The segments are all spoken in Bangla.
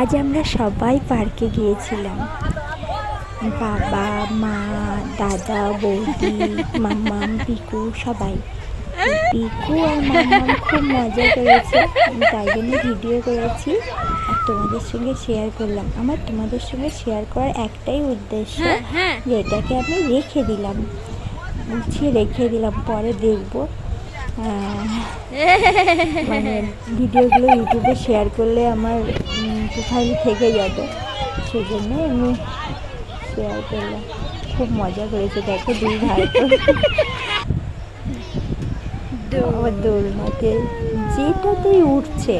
আজ আমরা সবাই পার্কে গিয়েছিলাম। বাবা মা দাদা বৌদি মাম্মাম পিকু সবাই। পিকু আর মাম্মাম খুব মজা করেছে আমি তাই জন্য ভিডিও করেছি আর তোমাদের সঙ্গে শেয়ার করলাম। আমার তোমাদের সঙ্গে শেয়ার করার একটাই উদ্দেশ্য হ্যাঁ যে এটাকে আমি রেখে দিলাম। গুছিয়ে রেখে দিলাম পরে দেখব। মানে ভিডিওগুলো ইউটিউবে শেয়ার করলে আমার কোথায় থেকে যাবে। সেই জন্য আমি শেয়ার করলাম। খুব মজা করেছে দেখো দুই ভাই। দোলনাতে যেটাতেই উঠছে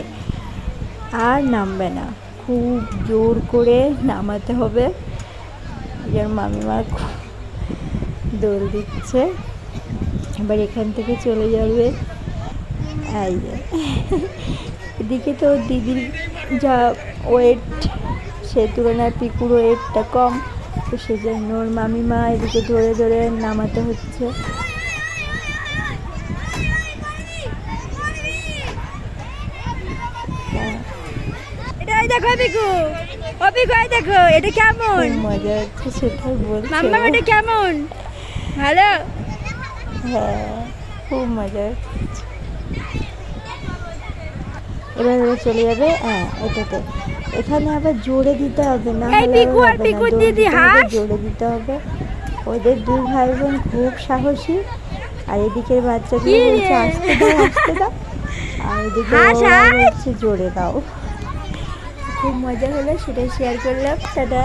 আর নামবে না। খুব জোর করে নামাতে হবে। মামিমা খুব দোল দিচ্ছে। এবার এখান থেকে চলে যাবে। এই এদিকে তো দিদির যা ওয়েট সে তুলনায় পিকুর ওয়েটটা কম তো সেজন্য ওর মামিমা এদিকে ধরে ধরে নামাতে হচ্ছে। দেখো পিকু ও পিকু দেখো এটা কেমন? মজা হচ্ছে সেটাই বল মাম্মা। এটা কেমন? ভালো? হ্যাঁ খুব মজা হচ্ছে। এবার ওরা চলে যাবে হ্যাঁ এটাতে। এখানে আবার জোরে দিতে হবে না। জোরে দিতে হবে। ওদের দুই ভাই বোন খুব সাহসী। আর এদিকের বাচ্চাগুলো বলছে আসতে দাও আসতে দাও। আর এদিকে। বলছে জোরে দাও। খুব মজা হলো সেটা শেয়ার করলাম। দাদা